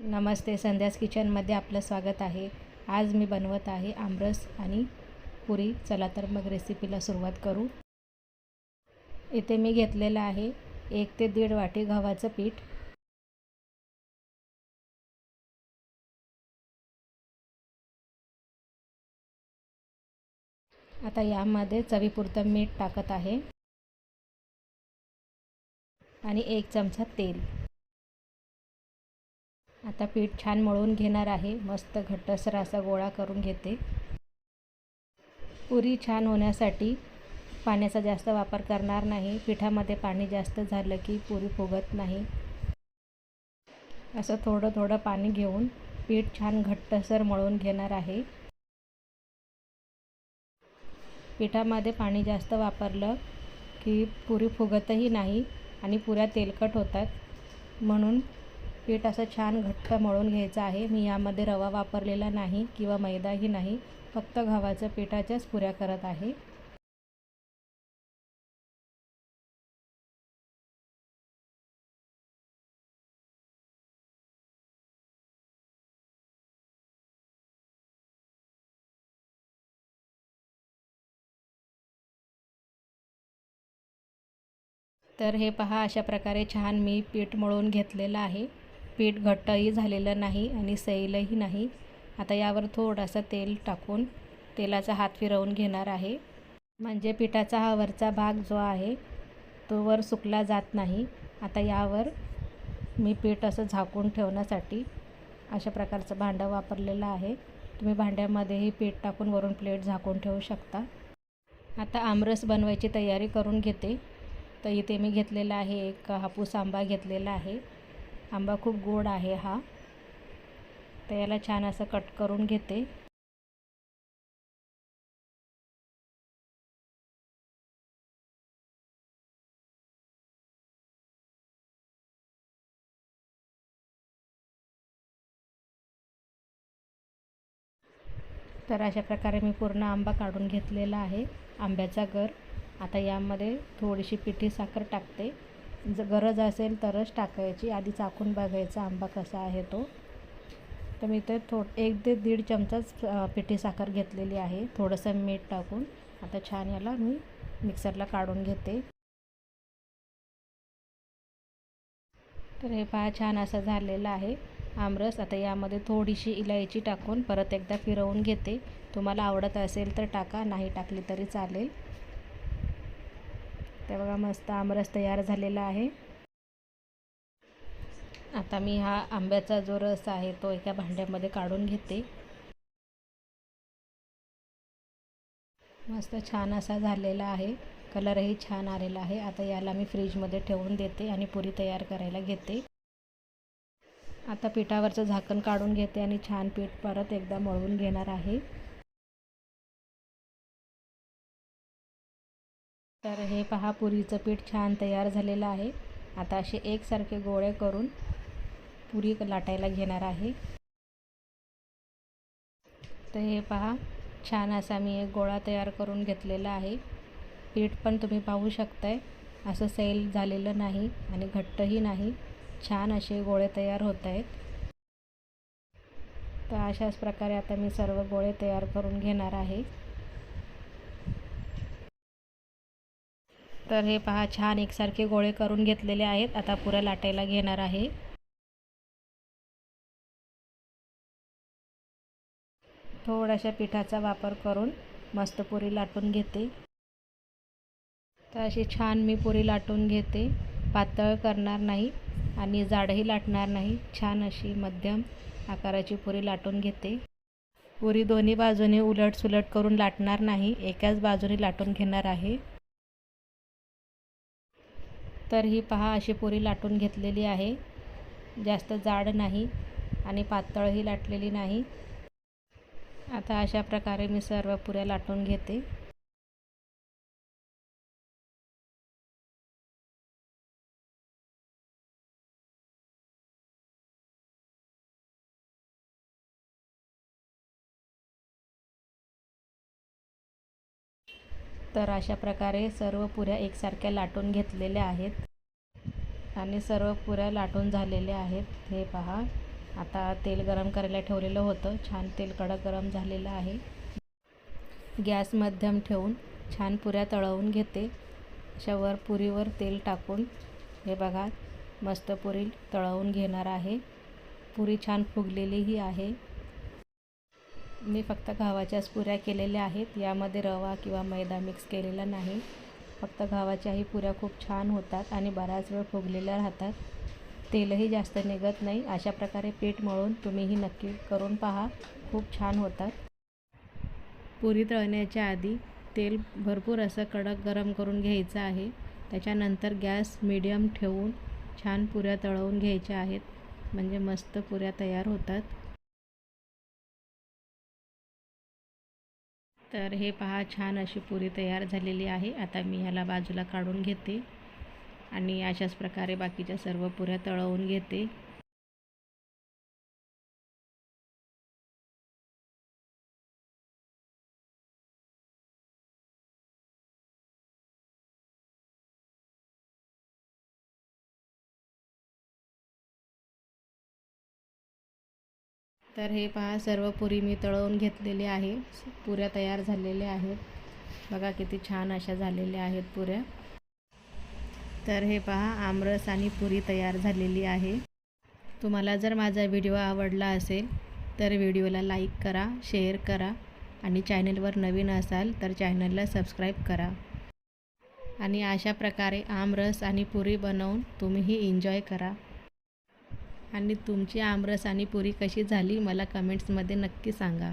नमस्ते संध्यास किचनमध्ये आपलं स्वागत आहे. आज मी बनवत आहे आमरस आणि पुरी. चला तर मग रेसिपीला सुरुवात करू. इथे मी घेतलेलं आहे एक ते दीड वाटी गव्हाचं पीठ. आता यामध्ये चवीपुरतं मीठ टाकत आहे. आणि एक चमचा तेल. आता पीठ छान मळून घेणार आहे. मस्त घट्टसर असा गोळा करून घेते. पुरी छान होण्यासाठी पाण्याचा जास्त वापर करणार नाही. पिठामध्ये पाणी जास्त झालं की पुरी फुगत नाही. असं थोडं थोडं पाणी घेऊन पीठ छान घट्टसर मळून घेणार आहे. पिठामध्ये पाणी जास्त वापरलं की पुरी फुगतही नाही आणि पुऱ्या तेलकट होतात. म्हणून पीठ असं छान घट्ट मळून घ्यायचं आहे. मी यामध्ये रवा वापरलेला नाही किंवा मैदाही नाही फक्त गव्हाचं पिठाच्याच पुऱ्या करत आहे. तर हे पहा अशा प्रकारे छान मी पीठ मळून घेतलेलं आहे. पीठ घट्टही झालेलं नाही आणि सैलही नाही. आता यावर थोडासा तेल टाकून तेलाचा हात फिरवून घेणार आहे. म्हणजे पिठाचा हा वरचा भाग जो आहे तो वर सुकला जात नाही. आता यावर मी पीठ असं झाकून ठेवण्यासाठी अशा प्रकारचं भांडं वापरलेलं आहे. तुम्ही भांड्यामध्येही पीठ टाकून वरून प्लेट झाकून ठेवू शकता. आता आमरस बनवायची तयारी करून घेते. तर इथे मी घेतलेला आहे एक हापूस आंबा घेतलेला आहे. आंबा खूप गोड आहे हा. तर याला छान असं कट करून घेते. तर अशा प्रकारे मी पूर्ण आंबा काढून घेतलेला आहे. आंब्याचा गर. आता यामध्ये थोडीशी पिठी साखर टाकते. जर गरज असेल तरच टाकायची. आधी चाकून बघायचा आंबा कसा आहे तो. तर मी इथे थो एक ते दीड चमचाच पिठी साखर घेतलेली आहे. थोडंसं मीठ टाकून. आता छान याला मी मिक्सरला काढून घेते. तर हे पहा छान असं झालेलं आहे. आमरस आता यामध्ये थोडीशी इलायची टाकून परत एकदा फिरवून घेते. तुम्हाला आवडत असेल तर टाका नाही टाकली तरी चालेल. ते बघा मस्त आमरस तयार झालेला आहे. आता मी हा आंब्याचा जो रस आहे तो एका भांड्यामध्ये काढून घेते. मस्त छान असा झालेला आहे. कलरही छान आलेला आहे. आता याला मी फ्रीजमध्ये ठेवून देते आणि पुरी तयार करायला घेते. आता पिठावरचं झाकण काढून घेते आणि छान पीठ परत एकदा मळवून घेणार आहे. तर हे पहा पुरीचं पीठ छान तयार झालेलं आहे. आता असे एकसारखे गोळे करून पुरी लाटायला घेणार आहे. तर हे पहा छान असा मी एक गोळा तयार करून घेतलेला आहे. पीठ पण तुम्ही पाहू शकताय असं सैल झालेलं नाही आणि घट्टही नाही. छान असे गोळे तयार होत आहेत. तर अशाच प्रकारे आता मी सर्व गोळे तयार करून घेणार आहे. तर हे पहा छान एकसारखे गोळे करून घेतलेले आहेत. आता पुऱ्या लाटायला घेणार आहे. थोड्याशा पिठाचा वापर करून मस्त पुरी लाटून घेते. तर अशी छान मी पुरी लाटून घेते. पातळ करणार नाही आणि जाडही लाटणार नाही. छान अशी मध्यम आकाराची पुरी लाटून घेते. पुरी दोन्ही बाजूने उलट सुलट करून लाटणार नाही. एकाच बाजूने लाटून घेणार आहे. तर ही पहा अशी पुरी लाटून घेतलेली आहे. जास्त जाड नाही आणि पातळही लाटलेली नाही. आता अशा प्रकारे मी सर्व पुऱ्या लाटून घेते. तर अशा प्रकारे सर्व पुऱ्या एकसारख्या लाटून घेतलेल्या आहेत. आणि सर्व पुऱ्या लाटून झालेल्या आहेत. हे पहा. आता तेल गरम करायला ठेवलेलं होतं. छान तेल कडक गरम झालेलं आहे. गॅस मध्यम ठेवून छान पुऱ्या तळवून घेते. अशा वर पुरीवर तेल टाकून हे बघा मस्त पुरी तळवून घेणार आहे. पुरी छान फुगलेलीही आहे. मी फक्त गव्हाच्याच पुऱ्या केलेल्या आहेत. यामध्ये रवा किंवा मैदा मिक्स केलेला नाही. फक्त गव्हाच्याही पुऱ्या खूप छान होतात आणि बराच वेळ फुगलेल्या राहतात. तेलही जास्त निघत नाही. अशा प्रकारे पीठ मळून तुम्हीही नक्की करून पहा. खूप छान होतात. पुरी तळण्याच्या आधी तेल भरपूर असं कडक गरम करून घ्यायचं आहे. त्याच्यानंतर गॅस मीडियम ठेवून छान पुऱ्या तळवून घ्यायच्या आहेत. म्हणजे मस्त पुऱ्या तयार होतात. तर हे पहा छान अशी पुरी तयार झालेली आहे. आता मी ह्याला बाजूला काढून घेते आणि अशाच प्रकारे बाकीच्या सर्व पुऱ्या तळवून घेते. तर हे पहा सर्व पुरी मी तळवून घेतलेले आहे. पुऱ्या तयार झालेल्या आहेत. बघा किती छान अशा झालेल्या आहेत पुऱ्या. तर हे पहा आमरस आणि पुरी तयार झालेली आहे. तुम्हाला जर माझा व्हिडिओ आवडला असेल तर व्हिडिओला लाईक करा शेअर करा आणि चॅनलवर नवीन असाल तर चॅनलला सबस्क्राईब करा. आणि अशा प्रकारे आमरस आणि पुरी बनवून तुम्हीही एन्जॉय करा. आणि तुमची आमरस आणि पुरी कशी झाली मला कमेंट्समध्ये नक्की सांगा.